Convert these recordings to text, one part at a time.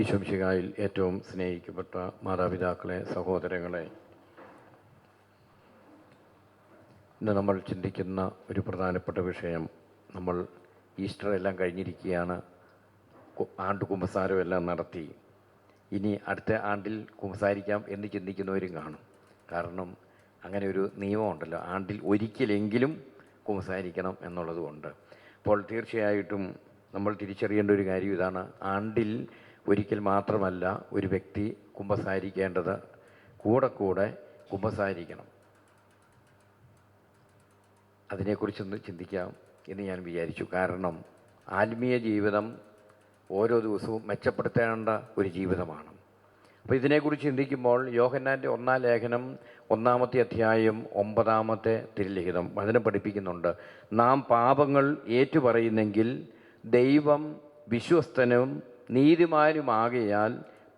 ഈശോംശികായിൽ ഏറ്റവും സ്നേഹിക്കപ്പെട്ട മാതാപിതാക്കളെ സഹോദരങ്ങളെ ഇന്ന് നമ്മൾ ചിന്തിക്കുന്ന ഒരു പ്രധാനപ്പെട്ട വിഷയം. നമ്മൾ ഈസ്റ്റർ എല്ലാം കഴിഞ്ഞിരിക്കുകയാണ്. ആണ്ട് കുമ്പസാരമെല്ലാം നടത്തി. ഇനി അടുത്ത ആണ്ടിൽ കുമ്പസാരിക്കാം എന്ന് ചിന്തിക്കുന്നവരും കാണും. കാരണം അങ്ങനെ ഒരു നിയമമുണ്ടല്ലോ. ആണ്ടിൽ ഒരിക്കലെങ്കിലും കുമ്പസാരിക്കണം എന്നുള്ളതുകൊണ്ട്. അപ്പോൾ തീർച്ചയായിട്ടും നമ്മൾ തിരിച്ചറിയേണ്ട ഒരു കാര്യം ഇതാണ്. ആണ്ടിൽ ഒരിക്കൽ മാത്രമല്ല ഒരു വ്യക്തി കുമ്പസാരിക്കേണ്ടത് കൂടെ കൂടെ കുമ്പസാരിക്കണം. അതിനെക്കുറിച്ചൊന്ന് ചിന്തിക്കാം എന്ന് ഞാൻ വിചാരിച്ചു. കാരണം ആത്മീയ ജീവിതം ഓരോ ദിവസവും മെച്ചപ്പെടുത്തേണ്ട ഒരു ജീവിതമാണ്. അപ്പോൾ ഇതിനെക്കുറിച്ച് ചിന്തിക്കുമ്പോൾ യോഹന്നാന്റെ ഒന്നാം ലേഖനം ഒന്നാമത്തെ അധ്യായം ഒമ്പതാമത്തെ തിരുലിഖിതം വചനം പഠിപ്പിക്കുന്നുണ്ട്. നാം പാപങ്ങൾ ഏറ്റുപറയുന്നെങ്കിൽ ദൈവം വിശ്വസ്തനും നീതിമാനുമാകയാൽ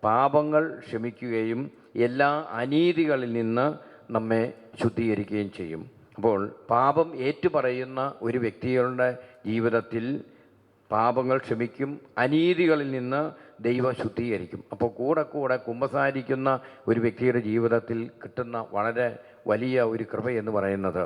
പാപങ്ങൾ ക്ഷമിക്കുകയും എല്ലാ അനീതികളിൽ നിന്ന് നമ്മെ ശുദ്ധീകരിക്കുകയും ചെയ്യും. അപ്പോൾ പാപം ഏറ്റുപറയുന്ന ഒരു വ്യക്തികളുടെ ജീവിതത്തിൽ പാപങ്ങൾ ക്ഷമിക്കും അനീതികളിൽ നിന്ന് ദൈവം ശുദ്ധീകരിക്കും. അപ്പോൾ കൂടെ കൂടെ കുമ്പസാരിക്കുന്ന ഒരു വ്യക്തിയുടെ ജീവിതത്തിൽ കിട്ടുന്ന വളരെ വലിയ ഒരു കൃപ എന്ന് പറയുന്നത്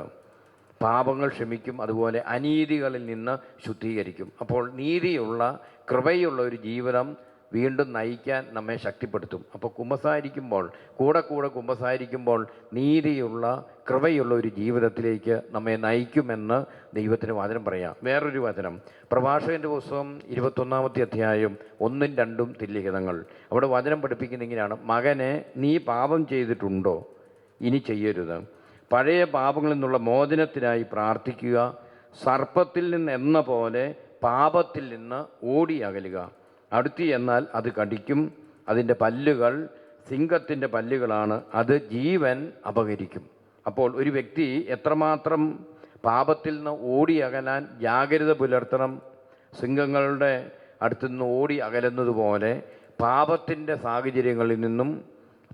പാപങ്ങൾ ക്ഷമിക്കും അതുപോലെ അനീതികളിൽ നിന്ന് ശുദ്ധീകരിക്കും. അപ്പോൾ നീതിയുള്ള കൃപയുള്ള ഒരു ജീവിതം വീണ്ടും നയിക്കാൻ നമ്മെ ശക്തിപ്പെടുത്തും. അപ്പോൾ കുമ്പസാരിക്കുമ്പോൾ കൂടെ കൂടെ കുമ്പസാരിക്കുമ്പോൾ നീതിയുള്ള കൃപയുള്ള ഒരു ജീവിതത്തിലേക്ക് നമ്മെ നയിക്കുമെന്ന് ദൈവത്തിന് വചനം പറയാം. വേറൊരു വചനം. പ്രഭാഷകന്റെ പുസ്തകം ഇരുപത്തൊന്നാമത്തെ അധ്യായം ഒന്നും രണ്ടും തില്ലിഖിതങ്ങൾ അവിടെ വചനം പഠിപ്പിക്കുന്ന മകനെ നീ പാപം ചെയ്തിട്ടുണ്ടോ? ഇനി ചെയ്യരുത്. പഴയ പാപങ്ങളിൽ നിന്നുള്ള മോചനത്തിനായി പ്രാർത്ഥിക്കുക. സർപ്പത്തിൽ നിന്ന് എന്ന പോലെ പാപത്തിൽ നിന്ന് ഓടി അകലുക. അടുത്തി എന്നാൽ അത് കടിക്കും. അതിന്റെ പല്ലുകൾ സിംഹത്തിന്റെ പല്ലുകളാണ്. അത് ജീവൻ അപഹരിക്കും. അപ്പോൾ ഒരു വ്യക്തി എത്രമാത്രം പാപത്തിൽ നിന്ന് ഓടി അകലാൻ ജാഗ്രത പുലർത്തണം. സിംഹങ്ങളുടെ അടുത്തുനിന്ന് ഓടി അകലുന്നത് പോലെ പാപത്തിന്റെ സാഹചര്യങ്ങളിൽ നിന്നും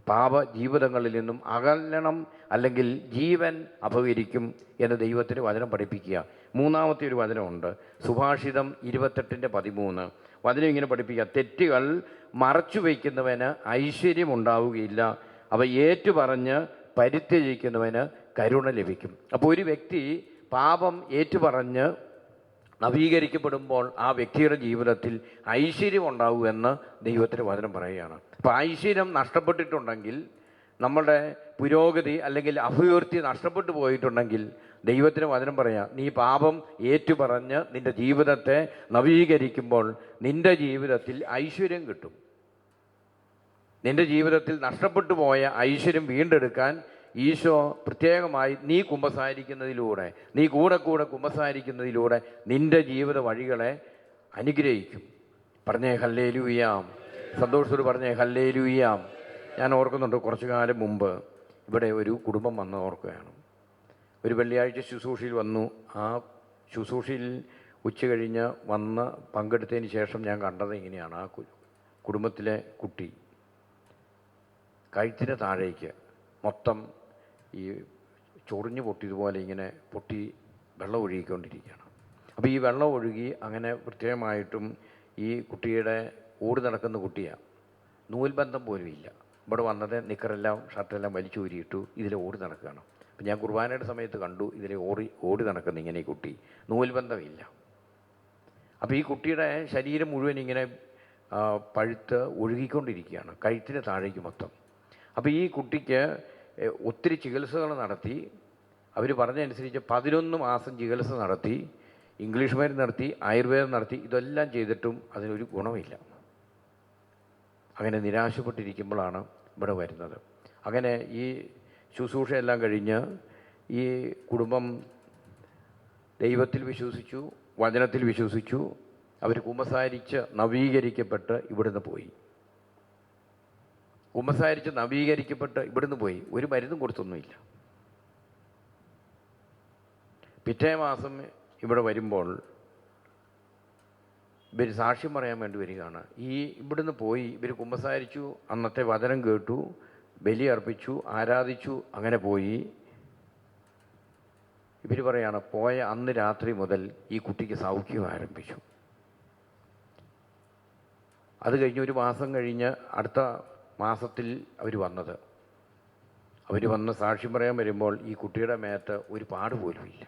പാപ ജീവിതങ്ങളിൽ നിന്നും അകലണം അല്ലെങ്കിൽ ജീവൻ അപകരിക്കും എന്ന് ദൈവത്തിന് വചനം പഠിപ്പിക്കുക. മൂന്നാമത്തെ ഒരു വചനമുണ്ട്. സുഭാഷിതം ഇരുപത്തെട്ടിന്റെ പതിമൂന്ന്. വചനം ഇങ്ങനെ പഠിപ്പിക്കുക. തെറ്റുകൾ മറച്ചു വയ്ക്കുന്നവന് ഐശ്വര്യം ഉണ്ടാവുകയില്ല അവ ഏറ്റുപറഞ്ഞ് പരിത്യജിക്കുന്നവന് കരുണ ലഭിക്കും. അപ്പോൾ ഒരു വ്യക്തി പാപം ഏറ്റുപറഞ്ഞ് നവീകരിക്കപ്പെടുമ്പോൾ ആ വ്യക്തിയുടെ ജീവിതത്തിൽ ഐശ്വര്യം ഉണ്ടാവുമെന്ന് ദൈവത്തിന്റെ വചനം പറയുകയാണ്. അപ്പോൾ ഐശ്വര്യം നഷ്ടപ്പെട്ടിട്ടുണ്ടെങ്കിൽ നമ്മുടെ പുരോഗതി അല്ലെങ്കിൽ അഭിവൃദ്ധി നഷ്ടപ്പെട്ടു പോയിട്ടുണ്ടെങ്കിൽ ദൈവത്തിന് വചനം പറയാം നീ പാപം ഏറ്റുപറഞ്ഞ് നിന്റെ ജീവിതത്തെ നവീകരിക്കുമ്പോൾ നിന്റെ ജീവിതത്തിൽ ഐശ്വര്യം കിട്ടും. നിന്റെ ജീവിതത്തിൽ നഷ്ടപ്പെട്ടു പോയ ഐശ്വര്യം വീണ്ടെടുക്കാൻ ഈശോ പ്രത്യേകമായി നീ കുമ്പസാരിക്കുന്നതിലൂടെ നീ കൂടെ കൂടെ കുമ്പസാരിക്കുന്നതിലൂടെ നിന്റെ ജീവിത വഴികളെ അനുഗ്രഹിക്കും. പറഞ്ഞേ ഹല്ലേലുയാം. സന്തോഷത്തോട് പറഞ്ഞേ ഹല്ലേ ലൂയാം ഞാൻ ഓർക്കുന്നുണ്ട് കുറച്ചു കാലം മുമ്പ് ഇവിടെ ഒരു കുടുംബം വന്ന് ഓർക്കുകയാണ്. ഒരു വെള്ളിയാഴ്ച ശുശ്രൂഷയിൽ വന്നു. ആ ശുശ്രൂഷയിൽ ഉച്ച കഴിഞ്ഞ് വന്ന് പങ്കെടുത്തതിന് ശേഷം ഞാൻ കണ്ടത് ഇങ്ങനെയാണ്. ആ കുടുംബത്തിലെ കുട്ടി കഴുത്തിന് താഴേക്ക് മൊത്തം ഈ ചൊറിഞ്ഞു പൊട്ടിയതുപോലെ ഇങ്ങനെ പൊട്ടി വെള്ളം ഒഴുകിക്കൊണ്ടിരിക്കുകയാണ്. അപ്പോൾ ഈ വെള്ളം ഒഴുകി അങ്ങനെ പ്രത്യേകമായിട്ടും ഈ കുട്ടിയുടെ ഓടി നടക്കുന്ന കുട്ടിയാണ്. നൂൽബന്ധം പോലും ഇല്ല. ഇവിടെ വന്നത് നിക്കറെല്ലാം ഷർട്ടെല്ലാം വലിച്ചു ഊരിയിട്ടു ഇതിൽ ഓടി നടക്കുകയാണ്. അപ്പം ഞാൻ കുർബാനയുടെ സമയത്ത് കണ്ടു ഇതിൽ ഓടി ഓടി നടക്കുന്ന ഇങ്ങനെ ഈ കുട്ടി. നൂൽബന്ധമില്ല. അപ്പോൾ ഈ കുട്ടിയുടെ ശരീരം മുഴുവൻ ഇങ്ങനെ പഴുത്ത് ഒഴുകിക്കൊണ്ടിരിക്കുകയാണ്. കഴുത്തിന് താഴേക്ക് മൊത്തം. അപ്പോൾ ഈ കുട്ടിക്ക് ഒത്തിരി ചികിത്സകൾ നടത്തി. അവർ പറഞ്ഞതനുസരിച്ച് പതിനൊന്ന് മാസം ചികിത്സ നടത്തി. ഇംഗ്ലീഷ് മരുന്ന് നടത്തി ആയുർവേദം നടത്തി. ഇതെല്ലാം ചെയ്തിട്ടും അതിനൊരു ഗുണമില്ല. അങ്ങനെ നിരാശപ്പെട്ടിരിക്കുമ്പോഴാണ് ഇവിടെ വരുന്നത്. അങ്ങനെ ഈ ശുശ്രൂഷയെല്ലാം കഴിഞ്ഞ് ഈ കുടുംബം ദൈവത്തിൽ വിശ്വസിച്ചു വചനത്തിൽ വിശ്വസിച്ചു അവർ കുമ്പസാരിച്ച് നവീകരിക്കപ്പെട്ട് ഇവിടുന്ന് പോയി. കുമ്പസാരിച്ച് നവീകരിക്കപ്പെട്ട് ഇവിടുന്ന് പോയി. ഒരു മരുന്നും കൊടുത്തൊന്നുമില്ല. പിറ്റേ മാസം ഇവിടെ വരുമ്പോൾ ഇവർ സാക്ഷ്യം പറയാൻ വേണ്ടി വരികയാണ്. ഈ ഇവിടുന്ന് പോയി ഇവർ കുമ്പസാരിച്ചു അന്നത്തെ വചനം കേട്ടു ബലി അർപ്പിച്ചു ആരാധിച്ചു അങ്ങനെ പോയി. ഇവർ പറയാണ് പോയ അന്ന് രാത്രി മുതൽ ഈ കുട്ടിക്ക് സൗഖ്യം ആരംഭിച്ചു. അത് കഴിഞ്ഞ് ഒരു മാസം കഴിഞ്ഞ് അടുത്ത മാസത്തിൽ അവർ വന്നത്. അവർ വന്ന് സാക്ഷ്യം പറയാൻ വരുമ്പോൾ ഈ കുട്ടിയുടെ മേത്ത് ഒരു പാട് പോലും ഇല്ല.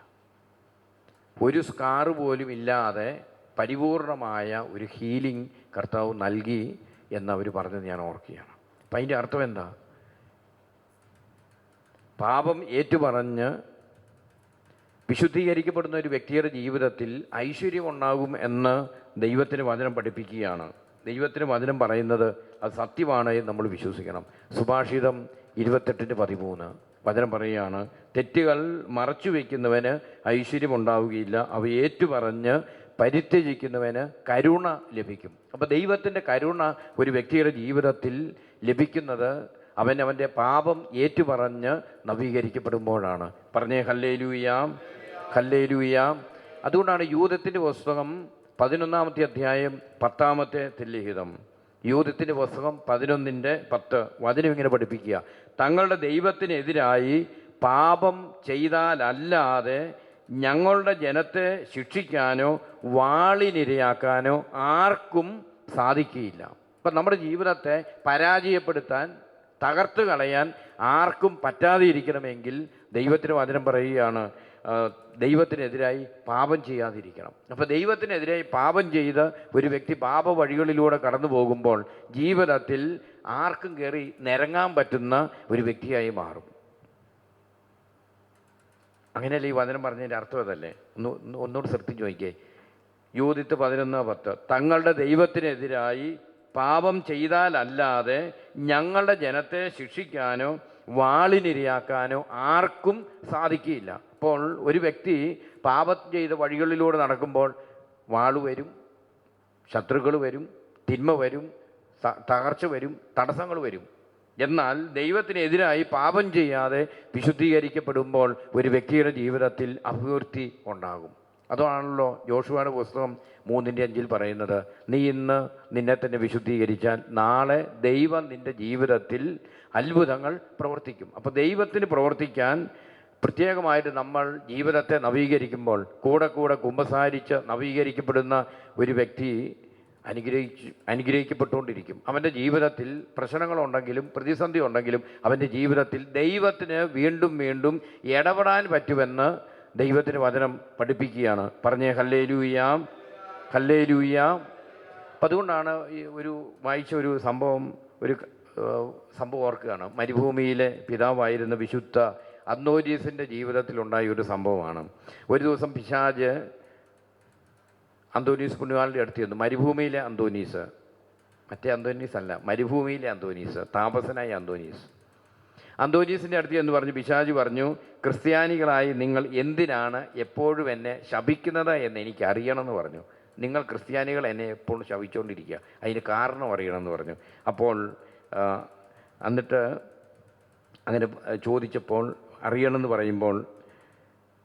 ഒരു സ്കാറ് പോലും ഇല്ലാതെ പരിപൂർണമായ ഒരു ഹീലിംഗ് കർത്താവ് നൽകി എന്നവർ പറഞ്ഞത് ഞാൻ ഓർക്കുകയാണ്. അപ്പം അതിന്റെ അർത്ഥം എന്താ? പാപം ഏറ്റുപറഞ്ഞ് വിശുദ്ധീകരിക്കപ്പെടുന്ന ഒരു വ്യക്തിയുടെ ജീവിതത്തിൽ ഐശ്വര്യം ഉണ്ടാകും എന്ന് ദൈവത്തിന് വചനം പഠിപ്പിക്കുകയാണ്. ദൈവത്തിന് വചനം പറയുന്നത് അത് സത്യമാണ് എന്ന് നമ്മൾ വിശ്വസിക്കണം. സുഭാഷിതം ഇരുപത്തെട്ടിന് പതിമൂന്ന് വചനം പറയുകയാണ് തെറ്റുകൾ മറച്ചു വയ്ക്കുന്നവന് ഐശ്വര്യം ഉണ്ടാവുകയില്ല. അവ ഏറ്റുപറഞ്ഞ് പരിത്യജിക്കുന്നവന് കരുണ ലഭിക്കും. അപ്പോൾ ദൈവത്തിന്റെ കരുണ ഒരു വ്യക്തിയുടെ ജീവിതത്തിൽ ലഭിക്കുന്നത് അവൻ അവന്റെ പാപം ഏറ്റുപറഞ്ഞ് നവീകരിക്കപ്പെടുമ്പോഴാണ്. പറഞ്ഞേ ഹല്ലേലൂയാം ഹല്ലേലൂയാം. അതുകൊണ്ടാണ് യൂതത്തിന്റെ പുസ്തകം പതിനൊന്നാമത്തെ അധ്യായം പത്താമത്തെ തില്ലിഹിതം. യൂതത്തിന്റെ പുസ്തകം പതിനൊന്നിന്റെ പത്ത് വചനം ഇങ്ങനെ പഠിപ്പിക്കുക. തങ്ങളുടെ ദൈവത്തിനെതിരായി പാപം ചെയ്താലല്ലാതെ ഞങ്ങളുടെ ജനത്തെ ശിക്ഷിക്കാനോ വാളിനിരയാക്കാനോ ആർക്കും സാധിക്കുകയില്ല. അപ്പം നമ്മുടെ ജീവിതത്തെ പരാജയപ്പെടുത്താൻ തകർത്ത് കളയാൻ ആർക്കും പറ്റാതെ ഇരിക്കണമെങ്കിൽ ദൈവത്തിന് വചനം പറയുകയാണ് ദൈവത്തിനെതിരായി പാപം ചെയ്യാതിരിക്കണം. അപ്പോൾ ദൈവത്തിനെതിരായി പാപം ചെയ്ത് ഒരു വ്യക്തി പാപ വഴികളിലൂടെ കടന്നു പോകുമ്പോൾ ജീവിതത്തിൽ ആർക്കും കയറി നിരങ്ങാൻ പറ്റുന്ന ഒരു വ്യക്തിയായി മാറും. അങ്ങനെയല്ലേ ഈ വചനം പറഞ്ഞതിന്റെ അർത്ഥം അതല്ലേ? ഒന്ന് ഒന്ന് ഒന്നുകൂടെ ശ്രദ്ധിച്ച് നോക്കിയേ യൂതിത്ത് പതിനൊന്ന് പത്ത്. തങ്ങളുടെ ദൈവത്തിനെതിരായി പാപം ചെയ്താലല്ലാതെ ഞങ്ങളുടെ ജനത്തെ ശിക്ഷിക്കാനോ വാളിനിരയാക്കാനോ ആർക്കും സാധിക്കില്ല അപ്പോൾ ഒരു വ്യക്തി പാപം ചെയ്ത വഴികളിലൂടെ നടക്കുമ്പോൾ വാൾ വരും ശത്രുക്കൾ വരും തിന്മ വരും തകർച്ച വരും തടസ്സങ്ങൾ വരും. എന്നാൽ ദൈവത്തിനെതിരായി പാപം ചെയ്യാതെ വിശുദ്ധീകരിക്കപ്പെടുമ്പോൾ ഒരു വ്യക്തിയുടെ ജീവിതത്തിൽ അഭിവൃദ്ധി ഉണ്ടാകും. അതാണല്ലോ ജോഷുവയുടെ പുസ്തകം മൂന്നിന്റെ അഞ്ചിൽ പറയുന്നത് നീ ഇന്ന് നിന്നെ തന്നെ വിശുദ്ധീകരിച്ചാൽ നാളെ ദൈവം നിന്റെ ജീവിതത്തിൽ അത്ഭുതങ്ങൾ പ്രവർത്തിക്കും. അപ്പോൾ ദൈവത്തിന് പ്രവർത്തിക്കാൻ പ്രത്യേകമായിട്ട് നമ്മൾ ജീവിതത്തെ നവീകരിക്കുമ്പോൾ കൂടെ കൂടെ കുമ്പസാരിച്ച് നവീകരിക്കപ്പെടുന്ന ഒരു വ്യക്തി അനുഗ്രഹിച്ച് അനുഗ്രഹിക്കപ്പെട്ടുകൊണ്ടിരിക്കും. അവന്റെ ജീവിതത്തിൽ പ്രശ്നങ്ങളുണ്ടെങ്കിലും പ്രതിസന്ധി ഉണ്ടെങ്കിലും അവന്റെ ജീവിതത്തിൽ ദൈവത്തിന് വീണ്ടും വീണ്ടും ഇടപെടാൻ പറ്റുമെന്ന് ദൈവത്തിന് വചനം പഠിപ്പിക്കുകയാണ്. പറഞ്ഞേ ഹല്ലേലൂയാം ഹല്ലേലൂയാം. അപ്പം അതുകൊണ്ടാണ് ഈ ഒരു വായിച്ച ഒരു സംഭവം ഒരു സംഭവം ഓർക്കുകയാണ്. മരുഭൂമിയിലെ പിതാവായിരുന്ന വിശുദ്ധ അന്നോരീസിന്റെ ജീവിതത്തിലുണ്ടായ ഒരു സംഭവമാണ്. ഒരു ദിവസം പിശാജ് അന്തോനീസ് പുണ്യവാളിന്റെ അടുത്ത് ചെന്നു. മരുഭൂമിയിലെ അന്തോനീസ്. മറ്റേ അന്തോനീസ് അല്ല മരുഭൂമിയിലെ അന്തോനീസ് താപസനായ അന്തോനീസ്. അന്തോനീസിന്റെ അടുത്ത് എന്ന് പറഞ്ഞു പിശാജി പറഞ്ഞു ക്രിസ്ത്യാനികളായി നിങ്ങൾ എന്തിനാണ് എപ്പോഴും എന്നെ ശപിക്കുന്നത് എന്ന് എനിക്ക് അറിയണമെന്ന് പറഞ്ഞു. നിങ്ങൾ ക്രിസ്ത്യാനികൾ എന്നെ എപ്പോഴും ശപിച്ചുകൊണ്ടിരിക്കുക അതിന് കാരണം അറിയണമെന്ന് പറഞ്ഞു. അപ്പോൾ എന്നിട്ട് അങ്ങനെ ചോദിച്ചപ്പോൾ അറിയണമെന്ന് പറയുമ്പോൾ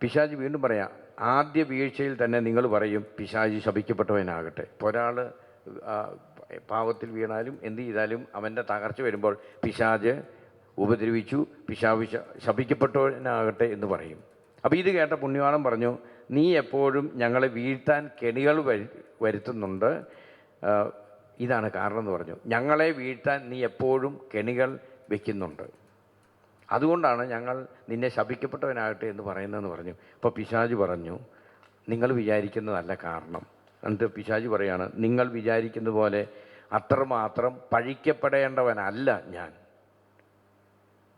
പിശാജ് വീണ്ടും പറയാം ആദ്യ വീഴ്ചയിൽ തന്നെ നിങ്ങൾ പറയും പിശാചി ശപിക്കപ്പെട്ടവനാകട്ടെ. ഒരാൾ പാവത്തിൽ വീണാലും എന്ത് ചെയ്താലും അവന്റെ തകർച്ച വരുമ്പോൾ പിശാജ് ഉപദ്രവിച്ചു പിശാവ് ശപിക്കപ്പെട്ടവനാകട്ടെ എന്ന് പറയും. അപ്പോൾ ഇത് കേട്ട പുണ്യവാളം പറഞ്ഞു നീ എപ്പോഴും ഞങ്ങളെ വീഴ്ത്താൻ കെണികൾ വരു വരുത്തുന്നുണ്ട്. ഇതാണ് കാരണം എന്ന് പറഞ്ഞു. ഞങ്ങളെ വീഴ്ത്താൻ നീ എപ്പോഴും കെണികൾ വെക്കുന്നുണ്ട്. അതുകൊണ്ടാണ് ഞങ്ങൾ നിന്നെ ശപിക്കപ്പെട്ടവനാകട്ടെ എന്ന് പറയുന്നതെന്ന് പറഞ്ഞു. അപ്പോൾ പിശാജ് പറഞ്ഞു നിങ്ങൾ വിചാരിക്കുന്നതല്ല കാരണം. എന്നിട്ട് പിശാജ് പറയാണ് നിങ്ങൾ വിചാരിക്കുന്ന പോലെ അത്രമാത്രം പഴിക്കപ്പെടേണ്ടവനല്ല ഞാൻ.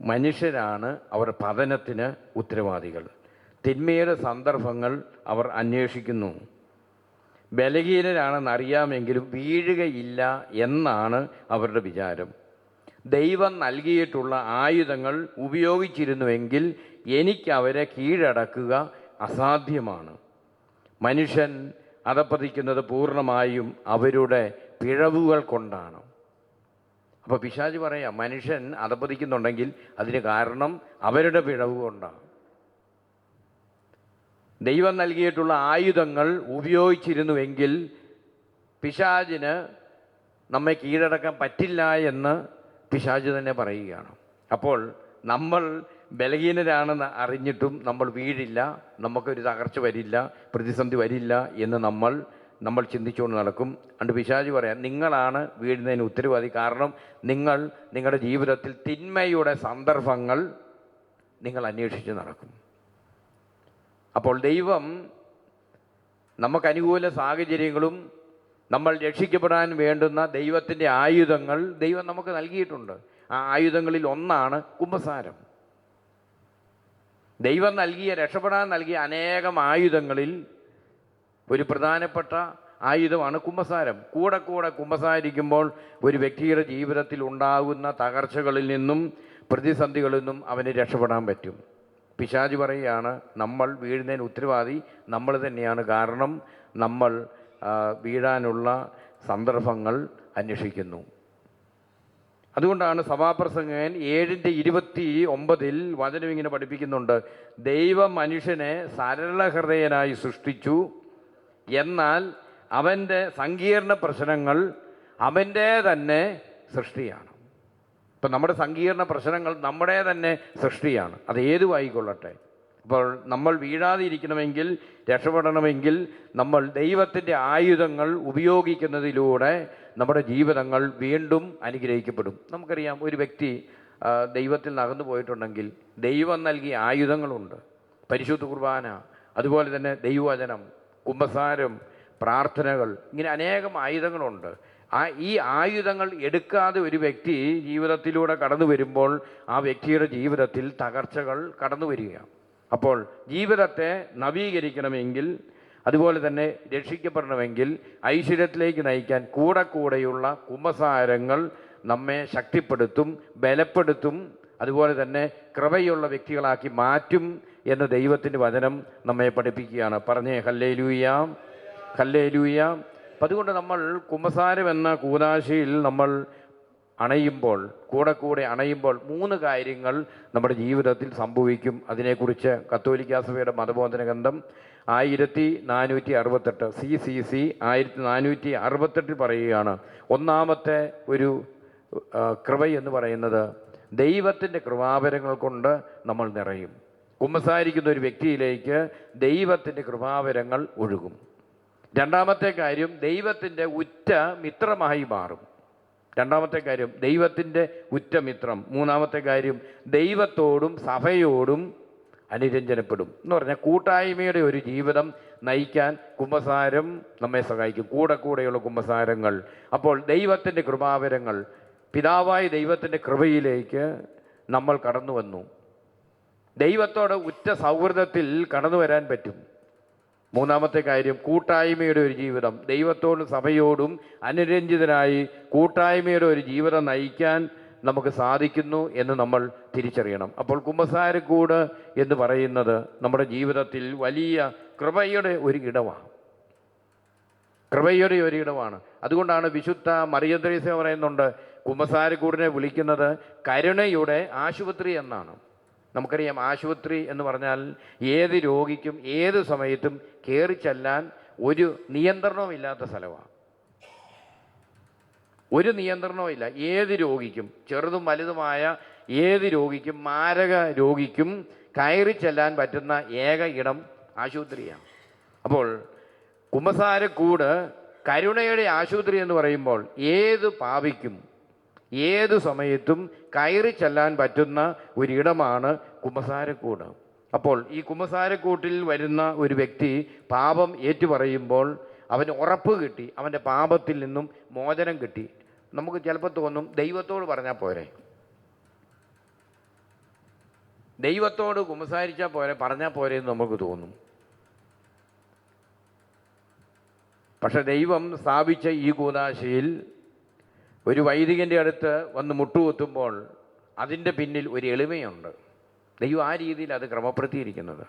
മനുഷ്യരാണ് അവർ പതനത്തിന് ഉത്തരവാദികൾ. തിന്മയുടെ സന്ദർഭങ്ങൾ അവർ അന്വേഷിക്കുന്നു. ബലഹീനരാണെന്നറിയാമെങ്കിലും വീഴുകയില്ല എന്നാണ് അവരുടെ വിചാരം. ദൈവം നൽകിയിട്ടുള്ള ആയുധങ്ങൾ ഉപയോഗിച്ചിരുന്നുവെങ്കിൽ എനിക്ക് അവരെ കീഴടക്കുക അസാധ്യമാണ്. മനുഷ്യൻ അതപ്പതിക്കുന്നത് പൂർണമായും അവരുടെ പിഴവുകൾ കൊണ്ടാണ്. അപ്പോൾ പിശാജ് പറയാം മനുഷ്യൻ അതപ്പതിക്കുന്നുണ്ടെങ്കിൽ അതിന് കാരണം അവരുടെ പിഴവ് കൊണ്ടാണ്. ദൈവം നൽകിയിട്ടുള്ള ആയുധങ്ങൾ ഉപയോഗിച്ചിരുന്നുവെങ്കിൽ പിശാജിന് നമ്മെ കീഴടക്കാൻ പറ്റില്ല എന്ന് പിശാജ് തന്നെ പറയുകയാണ്. അപ്പോൾ നമ്മൾ ബലഹീനരാണെന്ന് അറിഞ്ഞിട്ടും നമ്മൾ വീഴില്ല നമുക്കൊരു തകർച്ച വരില്ല പ്രതിസന്ധി വരില്ല എന്ന് നമ്മൾ നമ്മൾ ചിന്തിച്ചുകൊണ്ട് നടക്കും. അണ്ട് പിശാജ് പറയാം നിങ്ങളാണ് വീഴുന്നതിന് ഉത്തരവാദി. കാരണം നിങ്ങൾ നിങ്ങളുടെ ജീവിതത്തിൽ തിന്മയുടെ സന്ദർഭങ്ങൾ നിങ്ങൾ അന്വേഷിച്ച് നടക്കും. അപ്പോൾ ദൈവം നമുക്കനുകൂല സാഹചര്യങ്ങളും നമ്മൾ രക്ഷിക്കപ്പെടാൻ വേണ്ടുന്ന ദൈവത്തിന്റെ ആയുധങ്ങൾ ദൈവം നമുക്ക് നൽകിയിട്ടുണ്ട്. ആ ആയുധങ്ങളിൽ ഒന്നാണ് കുംഭസാരം ദൈവം നൽകിയ രക്ഷപ്പെടാൻ നൽകിയ അനേകം ആയുധങ്ങളിൽ ഒരു പ്രധാനപ്പെട്ട ആയുധമാണ് കുംഭസാരം കൂടെ കൂടെ കുംഭസാരിക്കുമ്പോൾ ഒരു വ്യക്തിയുടെ ജീവിതത്തിൽ ഉണ്ടാകുന്ന തകർച്ചകളിൽ നിന്നും പ്രതിസന്ധികളിൽ നിന്നും അവന് രക്ഷപ്പെടാൻ പറ്റും. പിശാജ് പറയുകയാണ് നമ്മൾ വീഴുന്നതിന് ഉത്തരവാദി നമ്മൾ തന്നെയാണ് കാരണം. നമ്മൾ വീഴാനുള്ള സന്ദർഭങ്ങൾ അന്വേഷിക്കുന്നു. അതുകൊണ്ടാണ് സഭാപ്രസംഗൻ ഏഴിന്റെ ഇരുപത്തി ഒമ്പതിൽ വചനം ഇങ്ങനെ പഠിപ്പിക്കുന്നുണ്ട്. ദൈവം മനുഷ്യനെ സരളഹൃദയനായി സൃഷ്ടിച്ചു. എന്നാൽ അവന്റെ സങ്കീർണ പ്രശ്നങ്ങൾ അവന്റെ തന്നെ സൃഷ്ടിയാണ്. ഇപ്പം നമ്മുടെ സങ്കീർണ പ്രശ്നങ്ങൾ നമ്മുടെ തന്നെ സൃഷ്ടിയാണ്. അത് ഏതുമായിക്കൊള്ളട്ടെ അപ്പോൾ നമ്മൾ വീഴാതിരിക്കണമെങ്കിൽ രക്ഷപ്പെടണമെങ്കിൽ നമ്മൾ ദൈവത്തിന്റെ ആയുധങ്ങൾ ഉപയോഗിക്കുന്നതിലൂടെ നമ്മുടെ ജീവിതങ്ങൾ വീണ്ടും അനുഗ്രഹിക്കപ്പെടും. നമുക്കറിയാം ഒരു വ്യക്തി ദൈവത്തിൽ നകന്നു പോയിട്ടുണ്ടെങ്കിൽ ദൈവം നൽകിയ ആയുധങ്ങളുണ്ട്. പരിശുദ്ധ കുർബാന അതുപോലെ തന്നെ ദൈവവചനം കുംഭസാരം പ്രാർത്ഥനകൾ ഇങ്ങനെ അനേകം ആയുധങ്ങളുണ്ട്. ആ ഈ ആയുധങ്ങൾ എടുക്കാതെ ഒരു വ്യക്തി ജീവിതത്തിലൂടെ കടന്നു വരുമ്പോൾ ആ വ്യക്തിയുടെ ജീവിതത്തിൽ തകർച്ചകൾ കടന്നു വരികയാണ്. അപ്പോൾ ജീവിതത്തെ നവീകരിക്കണമെങ്കിൽ അതുപോലെ തന്നെ രക്ഷിക്കപ്പെടണമെങ്കിൽ ഐശ്വര്യത്തിലേക്ക് നയിക്കാൻ കൂടെ കൂടെയുള്ള കുമ്പസാരങ്ങൾ നമ്മെ ശക്തിപ്പെടുത്തും ബലപ്പെടുത്തും അതുപോലെ തന്നെ കൃപയുള്ള വ്യക്തികളാക്കി മാറ്റും എന്ന് ദൈവത്തിന്റെ വചനം നമ്മെ പഠിപ്പിക്കുകയാണ്. പറഞ്ഞേ ഹല്ലേ ലൂയാം ഹല്ലേ അപ്പം അതുകൊണ്ട് നമ്മൾ കുമ്പസാരം എന്ന കൂതാശയിൽ നമ്മൾ അണയുമ്പോൾ കൂടെ കൂടെ അണയുമ്പോൾ മൂന്ന് കാര്യങ്ങൾ നമ്മുടെ ജീവിതത്തിൽ സംഭവിക്കും. അതിനെക്കുറിച്ച് കത്തോലിക്കാ സഭയുടെ മതബോധന ഗ്രന്ഥം ആയിരത്തി നാനൂറ്റി അറുപത്തെട്ട് സി സി സി ആയിരത്തി നാനൂറ്റി അറുപത്തെട്ടിൽ പറയുകയാണ്. ഒന്നാമത്തെ ഒരു കൃപ എന്ന് പറയുന്നത് ദൈവത്തിന്റെ കൃപാവരങ്ങൾ കൊണ്ട് നമ്മൾ നിറയും. കുമ്പസാരിക്കുന്ന ഒരു വ്യക്തിയിലേക്ക് ദൈവത്തിന്റെ കൃപാവരങ്ങൾ ഒഴുകും. രണ്ടാമത്തെ കാര്യം ദൈവത്തിന്റെ ഉറ്റ മിത്രമായി മാറും. രണ്ടാമത്തെ കാര്യം ദൈവത്തിന്റെ ഉറ്റമിത്രം മൂന്നാമത്തെ കാര്യം ദൈവത്തോടും സഭയോടും അനുരഞ്ജനപ്പെടും. എന്ന് പറഞ്ഞാൽ കൂട്ടായ്മയുടെ ഒരു ജീവിതം നയിക്കാൻ കുംഭസാരം നമ്മെ സഹായിക്കും. കൂടെ കൂടെയുള്ള കുംഭസാരങ്ങൾ അപ്പോൾ ദൈവത്തിന്റെ കൃപാവരങ്ങൾ പിതാവായ ദൈവത്തിന്റെ കൃപയിലേക്ക് നമ്മൾ കടന്നു വന്നു ദൈവത്തോട് ഉറ്റ സൗഹൃദത്തിൽ കടന്നു വരാൻ പറ്റും. മൂന്നാമത്തെ കാര്യം കൂട്ടായ്മയുടെ ഒരു ജീവിതം. ദൈവത്തോടും സഭയോടും അനുരഞ്ജിതനായി കൂട്ടായ്മയുടെ ഒരു ജീവിതം നയിക്കാൻ നമുക്ക് സാധിക്കുന്നു എന്ന് നമ്മൾ തിരിച്ചറിയണം. അപ്പോൾ കുമ്പസാരക്കൂട് എന്ന് പറയുന്നത് നമ്മുടെ ജീവിതത്തിൽ വലിയ കൃപയുടെ ഒരു ഇടമാണ്. കൃപയുടെ ഒരു ഇടമാണ്. അതുകൊണ്ടാണ് വിശുദ്ധ മറിയദ്രേസ പറയുന്നുണ്ട് കുമ്പസാരക്കൂടിനെ വിളിക്കുന്നത് കരുണയുടെ ആശുപത്രി എന്നാണ്. നമുക്കറിയാം ആശുപത്രി എന്ന് പറഞ്ഞാൽ ഏത് രോഗിക്കും ഏത് സമയത്തും കയറി ചെല്ലാൻ ഒരു നിയന്ത്രണവും ഇല്ലാത്ത സ്ഥലമാണ്. ഒരു നിയന്ത്രണവും ഇല്ല. ഏത് രോഗിക്കും ചെറുതും വലുതുമായ ഏത് രോഗിക്കും മാരക രോഗിക്കും കയറി ചെല്ലാൻ പറ്റുന്ന ഏക ഇടം ആശുപത്രിയാണ്. അപ്പോൾ കുമ്പസാരക്കൂട് കരുണയുടെ ആശുപത്രി എന്ന് പറയുമ്പോൾ ഏത് പാപിക്കും ഏത് സമയത്തും കയറി ചെല്ലാൻ പറ്റുന്ന ഒരിടമാണ് കുമ്പസാരക്കൂട്. അപ്പോൾ ഈ കുമ്പസാരക്കൂട്ടിൽ വരുന്ന ഒരു വ്യക്തി പാപം ഏറ്റുപറയുമ്പോൾ അവന് ഉറപ്പ് കിട്ടി അവന്റെ പാപത്തിൽ നിന്നും മോചനം കിട്ടി. നമുക്ക് ചിലപ്പോൾ തോന്നും ദൈവത്തോട് പറഞ്ഞാൽ പോരെ. ദൈവത്തോട് കുമ്പസാരിച്ചാൽ പോരെ പറഞ്ഞാൽ പോരെ എന്ന് നമുക്ക് തോന്നും. പക്ഷെ ദൈവം സ്ഥാപിച്ച ഈ കൂതാശയിൽ ഒരു വൈദികന്റെ അടുത്ത് വന്ന് മുട്ടുകുത്തുമ്പോൾ അതിന്റെ പിന്നിൽ ഒരു എളിമയുണ്ട്. ദൈവം ആ രീതിയിൽ അത് ക്രമപ്പെടുത്തിയിരിക്കുന്നത്.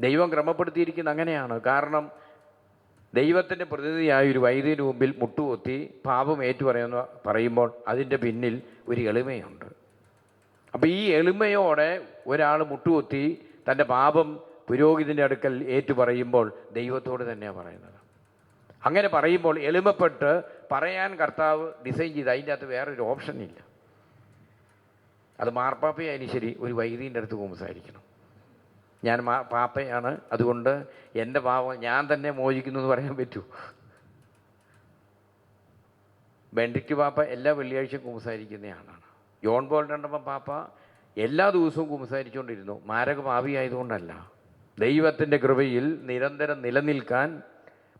ദൈവം ക്രമപ്പെടുത്തിയിരിക്കുന്നത് അങ്ങനെയാണ്. കാരണം ദൈവത്തിന്റെ പ്രതിനിധിയായ ഒരു വൈദികന് മുമ്പിൽ മുട്ടുകുത്തി പാപം ഏറ്റുപറയുന്ന പറയുമ്പോൾ അതിന്റെ പിന്നിൽ ഒരു എളിമയുണ്ട്. അപ്പോൾ ഈ എളിമയോടെ ഒരാൾ മുട്ടുകുത്തി തന്റെ പാപം പുരോഹിതന്റെ അടുക്കൽ ഏറ്റു പറയുമ്പോൾ ദൈവത്തോട് തന്നെയാണ് പറയുന്നത്. അങ്ങനെ പറയുമ്പോൾ എളിമപ്പെട്ട് പറയാൻ കർത്താവ് ഡിസൈൻ ചെയ്ത് അതിന്റെ അകത്ത് വേറൊരു ഓപ്ഷൻ ഇല്ല. അത് മാർപ്പാപ്പയായാലും ശരി ഒരു വൈദികന്റെ അടുത്ത് കുമ്പസാരിക്കണം ഞാൻ മാ പാപ്പയാണ് അതുകൊണ്ട് എന്റെ പാപം ഞാൻ തന്നെ മോചിക്കുന്നു എന്ന് പറയാൻ പറ്റൂ. ബെൻഡിക്റ്റ് പാപ്പ എല്ലാ വെള്ളിയാഴ്ചയും കുമ്പസാരിക്കുന്നയാളാണ് ജോൺ പോൾ രണ്ടപ്പം പാപ്പ എല്ലാ ദിവസവും കുമ്പസാരിച്ചുകൊണ്ടിരുന്നു. മാരക പാപിയായതുകൊണ്ടല്ല. ദൈവത്തിന്റെ കൃപയിൽ നിരന്തരം നിലനിൽക്കാൻ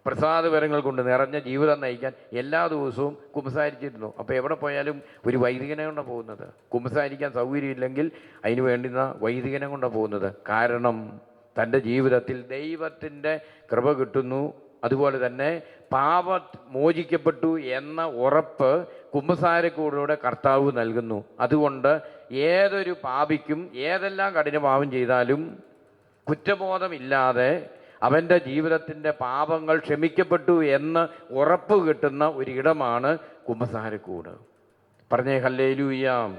പ്രസാദപരങ്ങൾ കൊണ്ട് നിറഞ്ഞ ജീവിതം നയിക്കാൻ എല്ലാ ദിവസവും കുമ്പസാരിച്ചിരുന്നു. അപ്പോൾ എവിടെ പോയാലും ഒരു വൈദികനെ കൊണ്ടാണ് പോകുന്നത്. കുമ്പസാരിക്കാൻ സൗകര്യമില്ലെങ്കിൽ അതിന് വേണ്ടുന്ന വൈദികനെ കൊണ്ടാണ് പോകുന്നത്. കാരണം തന്റെ ജീവിതത്തിൽ ദൈവത്തിന്റെ കൃപ കിട്ടുന്നു. അതുപോലെ തന്നെ പാപ മോചിക്കപ്പെട്ടു എന്ന ഉറപ്പ് കുമ്പസാരക്കൂടിലൂടെ കർത്താവ് നൽകുന്നു. അതുകൊണ്ട് ഏതൊരു പാപിക്കും ഏതെല്ലാം കഠിന പാപം ചെയ്താലും കുറ്റബോധമില്ലാതെ അവന്റെ ജീവിതത്തിന്റെ പാപങ്ങൾ ക്ഷമിക്കപ്പെട്ടു എന്ന് ഉറപ്പ് കിട്ടുന്ന ഒരിടമാണ് കുമ്പസാരക്കൂട്. പറഞ്ഞേ ഹല്ലേലൂയാം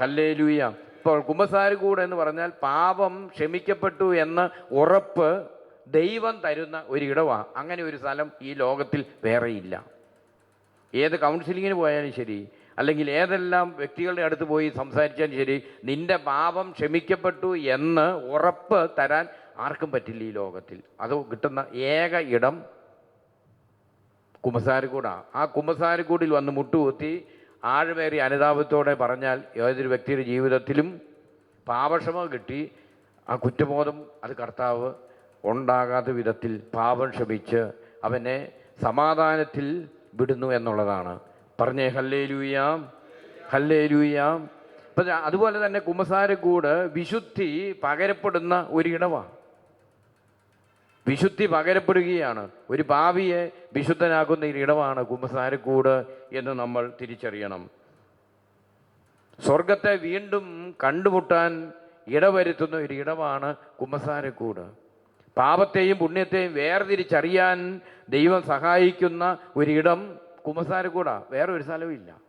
ഹല്ലേലൂയാം. ഇപ്പോൾ കുമ്പസാരക്കൂട് എന്ന് പറഞ്ഞാൽ പാപം ക്ഷമിക്കപ്പെട്ടു എന്ന് ഉറപ്പ് ദൈവം തരുന്ന ഒരിടമാണ് അങ്ങനെ ഒരു സ്ഥലം ഈ ലോകത്തിൽ വേറെയില്ല ഏത് കൗൺസിലിങ്ങിന് പോയാലും ശരി അല്ലെങ്കിൽ ഏതെല്ലാം വ്യക്തികളുടെ അടുത്ത് പോയി സംസാരിച്ചാലും ശരി നിന്റെ പാപം ക്ഷമിക്കപ്പെട്ടു എന്ന് ഉറപ്പ് തരാൻ ആർക്കും പറ്റില്ല ഈ ലോകത്തിൽ. അത് കിട്ടുന്ന ഏക ഇടം കുമ്പസാരക്കൂടാണ് ആ കുമ്പസാരക്കൂടിൽ വന്ന് മുട്ടുകുത്തി ആഴമേറിയ അനുതാപത്തോടെ പറഞ്ഞാൽ ഏതൊരു വ്യക്തിയുടെ ജീവിതത്തിലും പാപക്ഷമ കിട്ടി. ആ കുറ്റബോധം അത് കർത്താവ് ഉണ്ടാകാത്ത വിധത്തിൽ പാപം ക്ഷമിച്ച് അവനെ സമാധാനത്തിൽ വിടുന്നു എന്നുള്ളതാണ്. പറഞ്ഞേ ഹല്ലേ ലൂയാം ഹല്ലേ ലൂയാം അപ്പം അതുപോലെ തന്നെ കുമ്പസാരക്കൂട് വിശുദ്ധി പകരപ്പെടുന്ന ഒരിടമാണ് വിശുദ്ധി പകരപ്പെടുകയാണ്. ഒരു ഭാവിയെ വിശുദ്ധനാക്കുന്ന ഇടമാണ് കുമ്പസാരക്കൂട് എന്ന് നമ്മൾ തിരിച്ചറിയണം. സ്വർഗത്തെ വീണ്ടും കണ്ടുമുട്ടാൻ ഇടവരുത്തുന്ന ഇടമാണ് കുമ്പസാരക്കൂട്. പാപത്തെയും പുണ്യത്തെയും വേർതിരിച്ചറിയാൻ ദൈവം സഹായിക്കുന്ന ഒരിടം കുമ്പസാരക്കൂടാ. വേറെ ഒരു സ്ഥലവും ഇല്ല.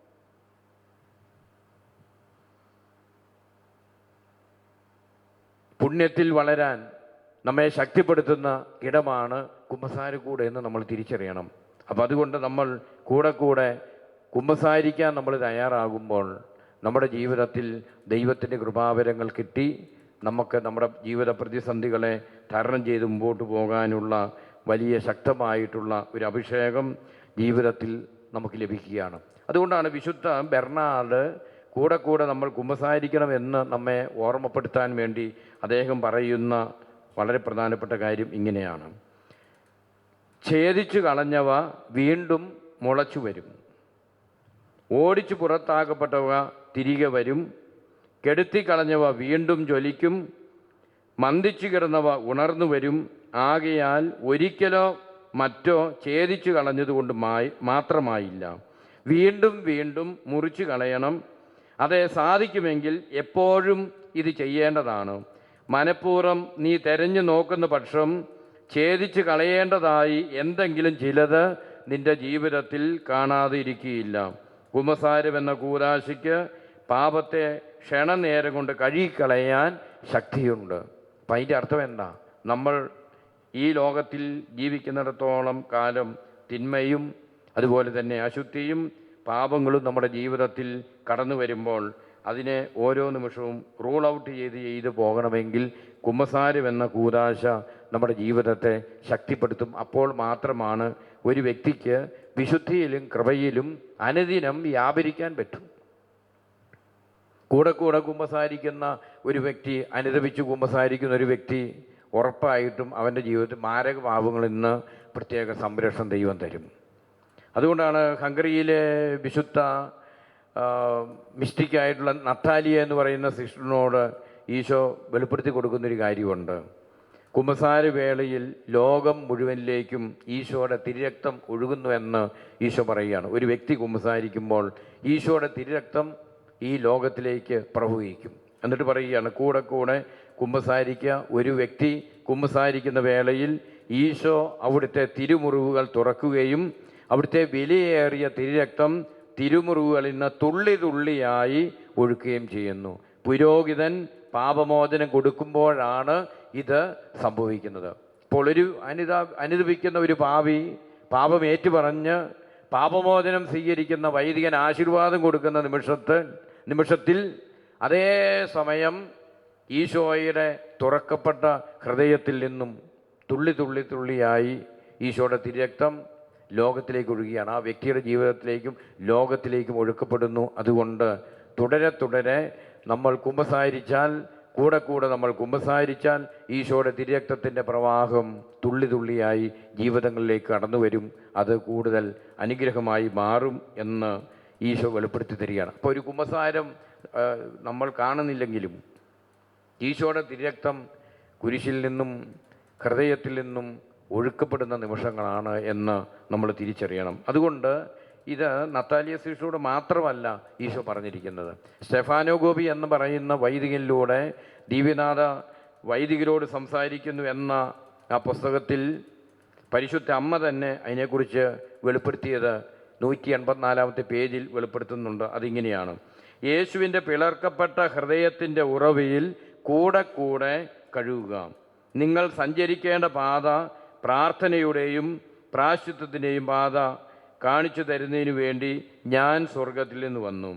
പുണ്യത്തിൽ വളരാൻ നമ്മെ ശക്തിപ്പെടുത്തുന്ന ഇടമാണ് കുമ്പസാരക്കൂടെ എന്ന് നമ്മൾ തിരിച്ചറിയണം. അപ്പം അതുകൊണ്ട് നമ്മൾ കൂടെ കൂടെ കുമ്പസാരിക്കാൻ നമ്മൾ തയ്യാറാകുമ്പോൾ നമ്മുടെ ജീവിതത്തിൽ ദൈവത്തിന്റെ കൃപാവരങ്ങൾ കിട്ടി. നമുക്ക് നമ്മുടെ ജീവിത പ്രതിസന്ധികളെ തരണം ചെയ്ത് മുമ്പോട്ട് പോകാനുള്ള വലിയ ശക്തമായിട്ടുള്ള ഒരു അഭിഷേകം ജീവിതത്തിൽ നമുക്ക് ലഭിക്കുകയാണ്. അതുകൊണ്ടാണ് വിശുദ്ധ ബെർണാഡ് കൂടെ കൂടെ നമ്മൾ കുമ്പസാരിക്കണമെന്ന് നമ്മെ ഓർമ്മപ്പെടുത്താൻ വേണ്ടി അദ്ദേഹം പറയുന്ന വളരെ പ്രധാനപ്പെട്ട കാര്യം ഇങ്ങനെയാണ്. ഛേദിച്ചു കളഞ്ഞവ വീണ്ടും മുളച്ചു വരും. ഓടിച്ചു പുറത്താക്കപ്പെട്ടവ തിരികെ വരും. കെടുത്തിക്കളഞ്ഞവ വീണ്ടും ജ്വലിക്കും. മന്ദിച്ചു കിടന്നവ ഉണർന്നു വരും. ആകയാൽ ഒരിക്കലോ മറ്റോ ഛേദിച്ചു കളഞ്ഞതുകൊണ്ട് മായി മാത്രമായില്ല. വീണ്ടും വീണ്ടും മുറിച്ചു കളയണം. അതേ സാധിക്കുമെങ്കിൽ എപ്പോഴും ഇത് ചെയ്യേണ്ടതാണ്. മനഃപൂർവം നീ തെരഞ്ഞു നോക്കുന്ന പക്ഷം ഛേദിച്ച് കളയേണ്ടതായി എന്തെങ്കിലും ചിലത് നിന്റെ ജീവിതത്തിൽ കാണാതിരിക്കുകയില്ല കുമസാരം എന്ന കൂരാശിക്ക് പാപത്തെ ക്ഷണനേരം കൊണ്ട് കഴുകിക്കളയാൻ ശക്തിയുണ്ട്. അപ്പം അതിന്റെ അർത്ഥം എന്താ? നമ്മൾ ഈ ലോകത്തിൽ ജീവിക്കുന്നിടത്തോളം കാലം തിന്മയും അതുപോലെ തന്നെ അശുദ്ധിയും പാപങ്ങളും നമ്മുടെ ജീവിതത്തിൽ കടന്നു വരുമ്പോൾ അതിനെ ഓരോ നിമിഷവും റൂൾ ഔട്ട് ചെയ്ത് ചെയ്ത് പോകണമെങ്കിൽ കുമ്പസാരം എന്ന കൂതാശ നമ്മുടെ ജീവിതത്തെ ശക്തിപ്പെടുത്തും. അപ്പോൾ മാത്രമാണ് ഒരു വ്യക്തിക്ക് വിശുദ്ധിയിലും കൃപയിലും അനുദിനം വ്യാപരിക്കാൻ പറ്റും. കൂടെ കൂടെ കുമ്പസാരിക്കുന്ന ഒരു വ്യക്തി അനുദപിച്ച് കുമ്പസാരിക്കുന്ന ഒരു വ്യക്തി ഉറപ്പായിട്ടും അവന്റെ ജീവിതത്തിൽ മാരക പാപങ്ങളിൽ നിന്ന് പ്രത്യേക സംരക്ഷണം ദൈവം തരും. അതുകൊണ്ടാണ് ഹംഗറിയിലെ വിശുദ്ധ മിസ്റ്റിക്കായിട്ടുള്ള നത്താലിയ എന്ന് പറയുന്ന സിസ്റ്ററിനോട് ഈശോ വെളിപ്പെടുത്തി കൊടുക്കുന്നൊരു കാര്യമുണ്ട്. കുമ്പസാര വേളയിൽ ലോകം മുഴുവനിലേക്കും ഈശോയുടെ തിരുരക്തം ഒഴുകുന്നുവെന്ന് ഈശോ പറയുകയാണ്. ഒരു വ്യക്തി കുമ്പസാരിക്കുമ്പോൾ ഈശോയുടെ തിരുരക്തം ഈ ലോകത്തിലേക്ക് പ്രവഹിക്കും. എന്നിട്ട് പറയുകയാണ് കൂടെ കൂടെ കുമ്പസാരിക്കുക. ഒരു വ്യക്തി കുമ്പസാരിക്കുന്ന വേളയിൽ ഈശോ അവിടുത്തെ തിരുമുറിവുകൾ തുറക്കുകയും അവിടുത്തെ വിലയേറിയ തിരുരക്തം തിരുമുറിവുകളിൽ നിന്ന് തുള്ളി തുള്ളിയായി ഒഴുക്കുകയും ചെയ്യുന്നു. പുരോഹിതൻ പാപമോചനം കൊടുക്കുമ്പോഴാണ് ഇത് സംഭവിക്കുന്നത്. ഇപ്പോൾ ഒരു അനിത അനുദപിക്കുന്ന ഒരു പാവി പാപം ഏറ്റുപറഞ്ഞ് പാപമോചനം സ്വീകരിക്കുന്ന വൈദികൻ ആശീർവാദം കൊടുക്കുന്ന നിമിഷത്ത് നിമിഷത്തിൽ അതേ സമയം ഈശോയുടെ തുറക്കപ്പെട്ട ഹൃദയത്തിൽ നിന്നും തുള്ളി തുള്ളി തുള്ളിയായി ഈശോയുടെ തിരക്തം ലോകത്തിലേക്ക് ഒഴുകുകയാണ് ആ വ്യക്തിയുടെ ജീവിതത്തിലേക്കും ലോകത്തിലേക്കും ഒഴുക്കപ്പെടുന്നു. അതുകൊണ്ട് തുടരെ തുടരെ നമ്മൾ കുമ്പസാരിച്ചാൽ കൂടെ കൂടെ നമ്മൾ കുമ്പസാരിച്ചാൽ ഈശോയുടെ തിരക്തത്തിന്റെ പ്രവാഹം തുള്ളി തുള്ളിയായി ജീവിതങ്ങളിലേക്ക് കടന്നു വരും. അത് കൂടുതൽ അനുഗ്രഹമായി മാറും എന്ന് ഈശോ വെളിപ്പെടുത്തി തരികയാണ്. അപ്പോൾ ഒരു കുമ്പസാരം നമ്മൾ കാണുന്നില്ലെങ്കിലും ഈശോയുടെ തിരക്തം കുരിശിൽ നിന്നും ഹൃദയത്തിൽ നിന്നും ഒഴുക്കപ്പെടുന്ന നിമിഷങ്ങളാണ് എന്ന് നമ്മൾ തിരിച്ചറിയണം. അതുകൊണ്ട് ഇത് നത്താലിയ ശിശുവിടെ മാത്രമല്ല ഈശോ പറഞ്ഞിരിക്കുന്നത്. സ്റ്റെഫാനോ ഗോപി എന്ന് പറയുന്ന വൈദികനിലൂടെ ദിവ്യനാഥ വൈദികരോട് സംസാരിക്കുന്നു എന്ന ആ പുസ്തകത്തിൽ പരിശുദ്ധ അമ്മ തന്നെ അതിനെക്കുറിച്ച് വെളിപ്പെടുത്തിയത് നൂറ്റി എൺപത്തിനാലാമത്തെ പേജിൽ വെളിപ്പെടുത്തുന്നുണ്ട്. അതിങ്ങനെയാണ്. യേശുവിന്റെ പിളർക്കപ്പെട്ട ഹൃദയത്തിന്റെ ഉറവിയിൽ കൂടെ കൂടെ കഴുകുക. നിങ്ങൾ സഞ്ചരിക്കേണ്ട പാത പ്രാർത്ഥനയുടെയും പ്രാശ്ചിത്വത്തിന്റെയും പാത കാണിച്ചു തരുന്നതിനു വേണ്ടി ഞാൻ സ്വർഗത്തിൽ നിന്ന് വന്നു.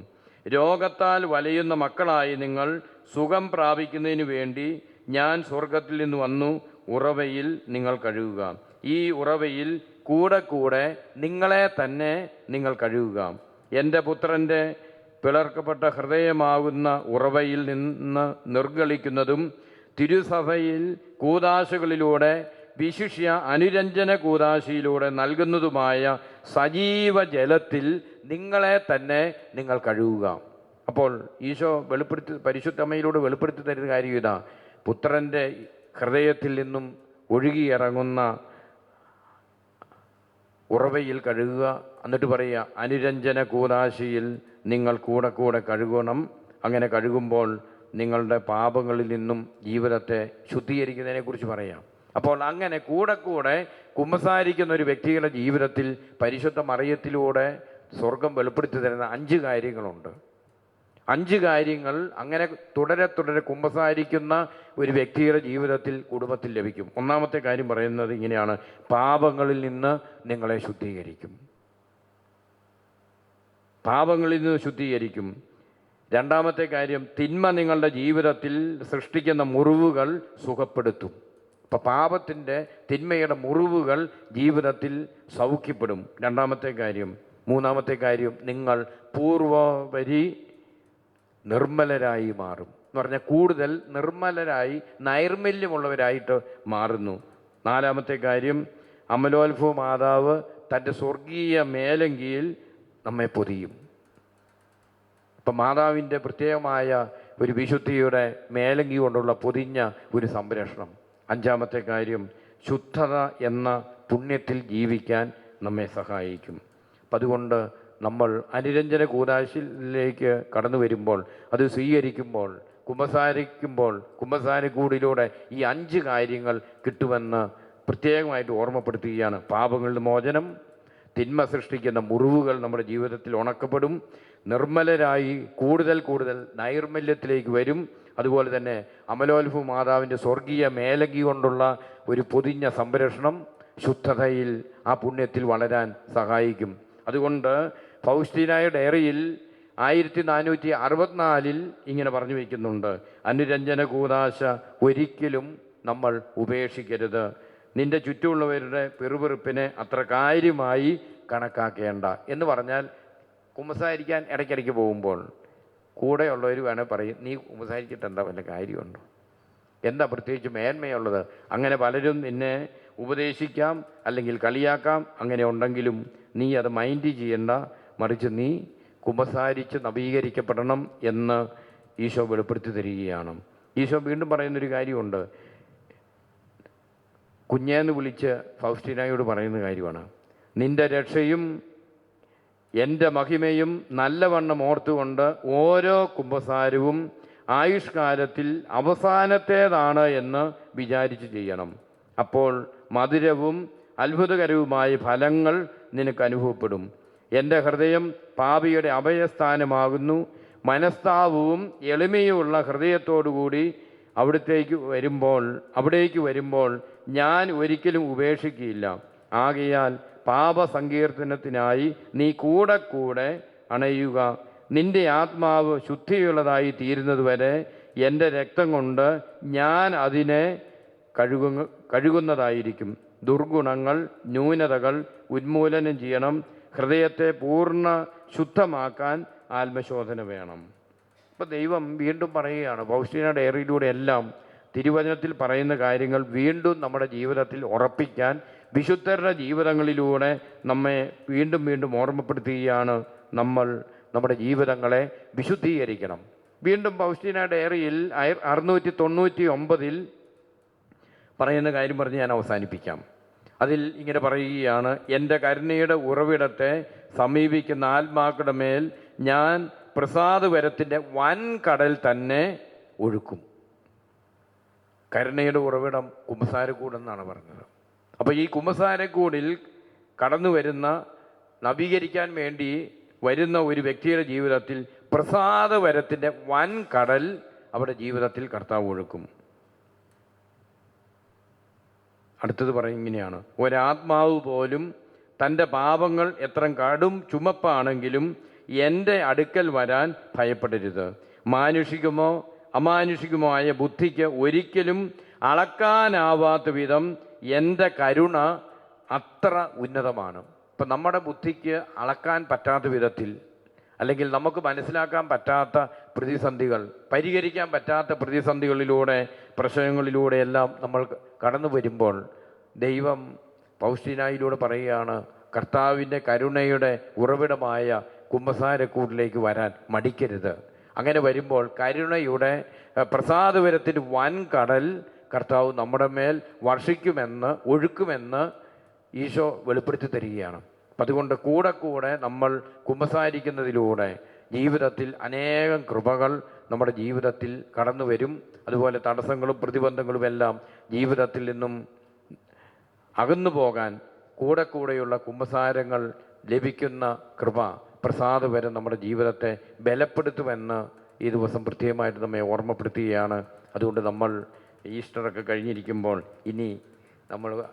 രോഗത്താൽ വലയുന്ന മക്കളായി നിങ്ങൾ സുഖം പ്രാപിക്കുന്നതിനു വേണ്ടി ഞാൻ സ്വർഗത്തിൽ നിന്ന് വന്നു. ഉറവയിൽ നിങ്ങൾ കഴുകുക. ഈ ഉറവയിൽ കൂടെ കൂടെ നിങ്ങളെ തന്നെ നിങ്ങൾ കഴുകുക. എന്റെ പുത്രന്റെ പിളർക്കപ്പെട്ട ഹൃദയമാകുന്ന ഉറവയിൽ നിന്ന് നിർഗളിക്കുന്നതും തിരുസഭയിൽ കൂതാശകളിലൂടെ വിശിഷ്യ അനുരഞ്ജന കൂതാശിയിലൂടെ നൽകുന്നതുമായ സജീവ ജലത്തിൽ നിങ്ങളെ തന്നെ നിങ്ങൾ കഴുകുക. അപ്പോൾ ഈശോ വെളിപ്പെടുത്തി പരിശുദ്ധമ്മയിലൂടെ വെളിപ്പെടുത്തി തരുന്ന കാര്യം ഇതാ. പുത്രന്റെ ഹൃദയത്തിൽ നിന്നും ഒഴുകിയിറങ്ങുന്ന ഉറവയിൽ കഴുകുക. എന്നിട്ട് പറയുക അനുരഞ്ജന കൂതാശിയിൽ നിങ്ങൾ കൂടെ കൂടെ കഴുകണം. അങ്ങനെ കഴുകുമ്പോൾ നിങ്ങളുടെ പാപങ്ങളിൽ നിന്നും ജീവിതത്തെ ശുദ്ധീകരിക്കുന്നതിനെക്കുറിച്ച് പറയാം. അപ്പോൾ അങ്ങനെ കൂടെ കൂടെ കുമ്പസാരിക്കുന്ന ഒരു വ്യക്തിയുടെ ജീവിതത്തിൽ പരിശുദ്ധ മറിയത്തിലൂടെ സ്വർഗം വെളിപ്പെടുത്തി തരുന്ന അഞ്ച് കാര്യങ്ങളുണ്ട്. അഞ്ച് കാര്യങ്ങൾ അങ്ങനെ തുടരെ തുടരെ കുമ്പസാരിക്കുന്ന ഒരു വ്യക്തിയുടെ ജീവിതത്തിൽ കുടുംബത്തിൽ ലഭിക്കും. ഒന്നാമത്തെ കാര്യം പറയുന്നത് ഇങ്ങനെയാണ്. പാപങ്ങളിൽ നിന്ന് നിങ്ങളെ ശുദ്ധീകരിക്കും. പാപങ്ങളിൽ നിന്ന് ശുദ്ധീകരിക്കും. രണ്ടാമത്തെ കാര്യം തിന്മ നിങ്ങളുടെ ജീവിതത്തിൽ സൃഷ്ടിക്കുന്ന മുറിവുകൾ സുഖപ്പെടുത്തും. അപ്പം പാപത്തിന്റെ തിന്മയുടെ മുറിവുകൾ ജീവിതത്തിൽ സൗഖ്യപ്പെടും. രണ്ടാമത്തെ കാര്യം മൂന്നാമത്തെ കാര്യം നിങ്ങൾ പൂർവപരി നിർമ്മലരായി മാറും. എന്ന് പറഞ്ഞാൽ കൂടുതൽ നിർമ്മലരായി നൈർമല്യമുള്ളവരായിട്ട് മാറുന്നു. നാലാമത്തെ കാര്യം അമലോത്ഭവ മാതാവ് തന്റെ സ്വർഗീയ മേലങ്കിയിൽ നമ്മെ പൊതിയും. ഇപ്പം മാതാവിന്റെ പ്രത്യേകമായ ഒരു വിശുദ്ധിയുടെ മേലങ്കി കൊണ്ടുള്ള പൊതിഞ്ഞ ഒരു സംരക്ഷണം. അഞ്ചാമത്തെ കാര്യം ശുദ്ധത എന്ന പുണ്യത്തിൽ ജീവിക്കാൻ നമ്മെ സഹായിക്കും. അപ്പം അതുകൊണ്ട് നമ്മൾ അനുരഞ്ജന കൂതാശിലേക്ക് കടന്നു വരുമ്പോൾ അത് സ്വീകരിക്കുമ്പോൾ കുമ്പസാരിക്കുമ്പോൾ കുമ്പസാരക്കൂടിലൂടെ ഈ അഞ്ച് കാര്യങ്ങൾ കിട്ടുമെന്ന് പ്രത്യേകമായിട്ട് ഓർമ്മപ്പെടുത്തുകയാണ്. പാപങ്ങളുടെ മോചനം തിന്മ സൃഷ്ടിക്കുന്ന മുറിവുകൾ നമ്മുടെ ജീവിതത്തിൽ ഉണക്കപ്പെടും നിർമ്മലരായി കൂടുതൽ കൂടുതൽ നൈർമല്യത്തിലേക്ക് വരും അതുപോലെ തന്നെ അമലോത്ഭു മാതാവിന്റെ സ്വർഗീയ മേലകി കൊണ്ടുള്ള ഒരു പൊതിഞ്ഞ സംരക്ഷണം ശുദ്ധതയിൽ ആ പുണ്യത്തിൽ വളരാൻ സഹായിക്കും. അതുകൊണ്ട് ഫൗസ്റ്റീനായ ഡയറിയിൽ ആയിരത്തി നാനൂറ്റി അറുപത്തിനാലിൽ ഇങ്ങനെ പറഞ്ഞു വയ്ക്കുന്നുണ്ട് അനുരഞ്ജന കൂതാശ ഒരിക്കലും നമ്മൾ ഉപേക്ഷിക്കരുത്. നിന്റെ ചുറ്റുമുള്ളവരുടെ പെറുപെറുപ്പിനെ അത്ര കാര്യമായി കണക്കാക്കേണ്ട എന്ന് പറഞ്ഞാൽ കുമ്പസാരിക്കാൻ ഇടയ്ക്കിടയ്ക്ക് പോകുമ്പോൾ കൂടെയുള്ളവർ വേണേൽ പറയും നീ ഉപസാരിച്ചിട്ട് എന്താ വല്ല കാര്യമുണ്ടോ? എന്താ പ്രത്യേകിച്ച് മേന്മയുള്ളത്? അങ്ങനെ പലരും നിന്നെ ഉപദേശിക്കാം അല്ലെങ്കിൽ കളിയാക്കാം അങ്ങനെ ഉണ്ടെങ്കിലും നീ അത് മൈൻഡ് ചെയ്യേണ്ട. മറിച്ച് നീ കുമ്പസാരിച്ച് നവീകരിക്കപ്പെടണം എന്ന് ഈശോ വെളിപ്പെടുത്തി തരികയാണ്. ഈശോ വീണ്ടും പറയുന്നൊരു കാര്യമുണ്ട്. കുഞ്ഞേന്ന് വിളിച്ച് ഫൗസ്റ്റീനായോട് പറയുന്ന കാര്യമാണ്. നിന്റെ രക്ഷയും എന്റെ മഹിമയും നല്ലവണ്ണം ഓർത്തുകൊണ്ട് ഓരോ കുംഭസാരവും ആയുഷ്കാലത്തിൽ അവസാനത്തേതാണ് എന്ന് വിചാരിച്ച് ചെയ്യണം. അപ്പോൾ മധുരവും അത്ഭുതകരവുമായ ഫലങ്ങൾ നിനക്ക് അനുഭവപ്പെടും. എന്റെ ഹൃദയം പാപിയുടെ അഭയസ്ഥാനമാകുന്നു. മനസ്താവവും എളിമയുമുള്ള ഹൃദയത്തോടുകൂടി അവിടത്തേക്ക് വരുമ്പോൾ അവിടേക്ക് വരുമ്പോൾ ഞാൻ ഒരിക്കലും ഉപേക്ഷിക്കുകയില്ല. ആകയാൽ പാപസങ്കീർത്തനത്തിനായി നീ കൂടെ കൂടെ അണയുക. നിന്റെ ആത്മാവ് ശുദ്ധിയുള്ളതായി തീരുന്നതുവരെ എന്റെ രക്തം കൊണ്ട് ഞാൻ അതിനെ കഴുകു കഴുകുന്നതായിരിക്കും. ദുർഗുണങ്ങൾ ന്യൂനതകൾ ഉന്മൂലനം ചെയ്യണം. ഹൃദയത്തെ പൂർണ ശുദ്ധമാക്കാൻ ആത്മശോധന വേണം. അപ്പോൾ ദൈവം വീണ്ടും പറയുകയാണ് പൗഷ്ടിന ഡയറിയിലൂടെ എല്ലാം തിരുവചനത്തിൽ പറയുന്ന കാര്യങ്ങൾ വീണ്ടും നമ്മുടെ ജീവിതത്തിൽ ഉറപ്പിക്കാൻ വിശുദ്ധരുടെ ജീവിതങ്ങളിലൂടെ നമ്മെ വീണ്ടും വീണ്ടും ഓർമ്മപ്പെടുത്തുകയാണ് നമ്മൾ നമ്മുടെ ജീവിതങ്ങളെ വിശുദ്ധീകരിക്കണം. വീണ്ടും പൗസ്റ്റീന ഡയറിയിൽ അറുന്നൂറ്റി തൊണ്ണൂറ്റി ഒമ്പതിൽ പറയുന്ന കാര്യം പറഞ്ഞ് ഞാൻ അവസാനിപ്പിക്കാം. അതിൽ ഇങ്ങനെ പറയുകയാണ് എന്റെ കരുണയുടെ ഉറവിടത്തെ സമീപിക്കുന്ന ആത്മാക്കളുടെ മേൽ ഞാൻ പ്രസാദവരത്തിന്റെ വൻ കടൽ തന്നെ ഒഴുക്കും. കരുണയുടെ ഉറവിടം കുമ്പസാരക്കൂടെന്നാണ് പറഞ്ഞത്. അപ്പോൾ ഈ കുമ്പസാരക്കൂടിൽ കടന്നു വരുന്ന നവീകരിക്കാൻ വേണ്ടി വരുന്ന ഒരു വ്യക്തിയുടെ ജീവിതത്തിൽ പ്രസാദവരത്തിന്റെ വൻ കടൽ അവരുടെ ജീവിതത്തിൽ കർത്താവ് ഒഴുക്കും. അടുത്തത് പറയും ഇങ്ങനെയാണ്. ഒരാത്മാവ് പോലും തന്റെ പാപങ്ങൾ എത്ര കടും ചുമപ്പാണെങ്കിലും എന്റെ അടുക്കൽ വരാൻ ഭയപ്പെടരുത്. മാനുഷികമോ അമാനുഷികമോ ആയ ബുദ്ധിക്ക് ഒരിക്കലും അളക്കാനാവാത്ത വിധം എന്റെ കരുണ അത്ര ഉന്നതമാണ്. ഇപ്പം നമ്മുടെ ബുദ്ധിക്ക് അളക്കാൻ പറ്റാത്ത വിധത്തിൽ അല്ലെങ്കിൽ നമുക്ക് മനസ്സിലാക്കാൻ പറ്റാത്ത പ്രതിസന്ധികൾ പരിഹരിക്കാൻ പറ്റാത്ത പ്രതിസന്ധികളിലൂടെ പ്രശ്നങ്ങളിലൂടെ എല്ലാം നമ്മൾ കടന്നു വരുമ്പോൾ ദൈവം പൗഷ്ടിനായിലൂടെ പറയുകയാണ് കർത്താവിന്റെ കരുണയുടെ ഉറവിടമായ കുമ്പസാരക്കൂട്ടിലേക്ക് വരാൻ മടിക്കരുത്. അങ്ങനെ വരുമ്പോൾ കരുണയുടെ വൻകടൽ വൻ കടൽ കർത്താവ് നമ്മുടെ മേൽ വർഷിക്കുമെന്ന് ഒഴുക്കുമെന്ന് ഈശോ വെളിപ്പെടുത്തി തരികയാണ്. അപ്പം അതുകൊണ്ട് കൂടെ കൂടെ നമ്മൾ കുമ്പസാരിക്കുന്നതിലൂടെ ജീവിതത്തിൽ അനേകം കൃപകൾ നമ്മുടെ ജീവിതത്തിൽ കടന്നു വരും. അതുപോലെ തടസ്സങ്ങളും പ്രതിബന്ധങ്ങളും എല്ലാം ജീവിതത്തിൽ നിന്നും അകന്നു പോകാൻ കൂടെ കൂടെയുള്ള കുമ്പസാരങ്ങൾ ലഭിക്കുന്ന കൃപ പ്രസാദ് വരെ നമ്മുടെ ജീവിതത്തെ ബലപ്പെടുത്തുമെന്ന് ഈ ദിവസം പ്രത്യേകമായിട്ട് നമ്മെ ഓർമ്മപ്പെടുത്തുകയാണ്. അതുകൊണ്ട് നമ്മൾ ഈസ്റ്ററൊക്കെ കഴിഞ്ഞിരിക്കുമ്പോൾ ഇനി നമ്മൾ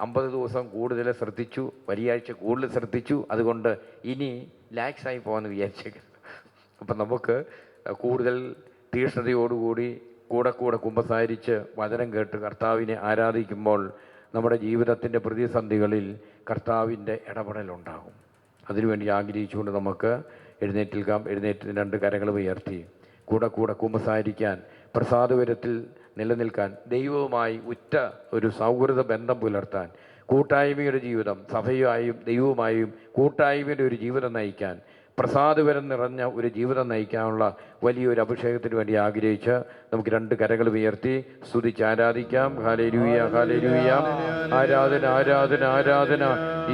അമ്പത് ദിവസം കൂടുതൽ ശ്രദ്ധിച്ചു വലിയാഴ്ച കൂടുതൽ ശ്രദ്ധിച്ചു. അതുകൊണ്ട് ഇനി ലാക്സായി പോകാമെന്ന് വിചാരിച്ചേക്കരുത്. അപ്പം നമുക്ക് കൂടുതൽ തീക്ഷ്ണതയോടുകൂടി കൂടെ കൂടെ കുമ്പസാരിച്ച് വചനം കേട്ട് കർത്താവിനെ ആരാധിക്കുമ്പോൾ നമ്മുടെ ജീവിതത്തിന്റെ പ്രതിസന്ധികളിൽ കർത്താവിന്റെ ഇടപെടലുണ്ടാകും അതിനുവേണ്ടി ആഗ്രഹിച്ചുകൊണ്ട് നമുക്ക് എഴുന്നേറ്റിൽക്കാം. എഴുന്നേറ്റിന് രണ്ട് കരങ്ങൾ ഉയർത്തി. കൂടെ കൂടെ കുമ്പസാരിക്കാൻ പ്രസാദപരത്തിൽ നിലനിൽക്കാൻ ദൈവവുമായി ഉറ്റ ഒരു സൗഹൃദ ബന്ധം പുലർത്താൻ കൂട്ടായ്മയുടെ ജീവിതം സഭയുമായും ദൈവവുമായും കൂട്ടായ്മയുടെ ഒരു ജീവിതം നയിക്കാൻ പ്രസാദപരം നിറഞ്ഞ ഒരു ജീവിതം നയിക്കാനുള്ള വലിയൊരു അഭിഷേകത്തിന് വേണ്ടി ആഗ്രഹിച്ച് നമുക്ക് രണ്ട് കരകൾ ഉയർത്തി സ്തുതിച്ച് ആരാധിക്കാം. ഹാലേരൂയ ഹാലേരൂയ ആരാധന ആരാധന ആരാധന.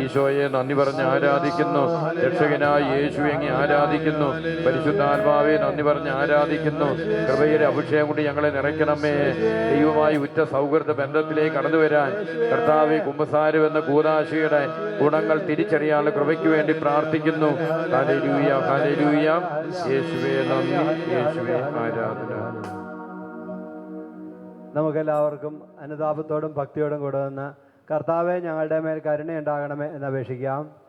ഈശോയെ നന്ദി പറഞ്ഞ് ആരാധിക്കുന്നു. രക്ഷകനായ യേശു എങ്ങി ആരാധിക്കുന്നു. പരിശുദ്ധാത്മാവെ നന്ദി പറഞ്ഞ് ആരാധിക്കുന്നു. കൃപയുടെ അഭിഷേകം കൊണ്ട് ഞങ്ങളെ നിറയ്ക്കണമേ. ദൈവമായി ഉറ്റ സൗഹൃദ ബന്ധത്തിലേക്ക് കടന്നു വരാൻ കർത്താവെ കുമ്പസാരം എന്ന കൂതാശിയുടെ ഗുണങ്ങൾ തിരിച്ചറിയാനുള്ള കൃപയ്ക്ക് വേണ്ടി പ്രാർത്ഥിക്കുന്നു. ഹാലേലൂയ ഹലലൂയ യേശുവേ നന്ദി. യേശുവേ ആരാധന. നമുക്കെല്ലാവർക്കും അനുതാപത്തോടും ഭക്തിയോടും കൂടെ നിന്ന് കർത്താവെ ഞങ്ങളുടെ മേൽ കരുണയുണ്ടാകണമേ എന്ന് അപേക്ഷിക്കാം.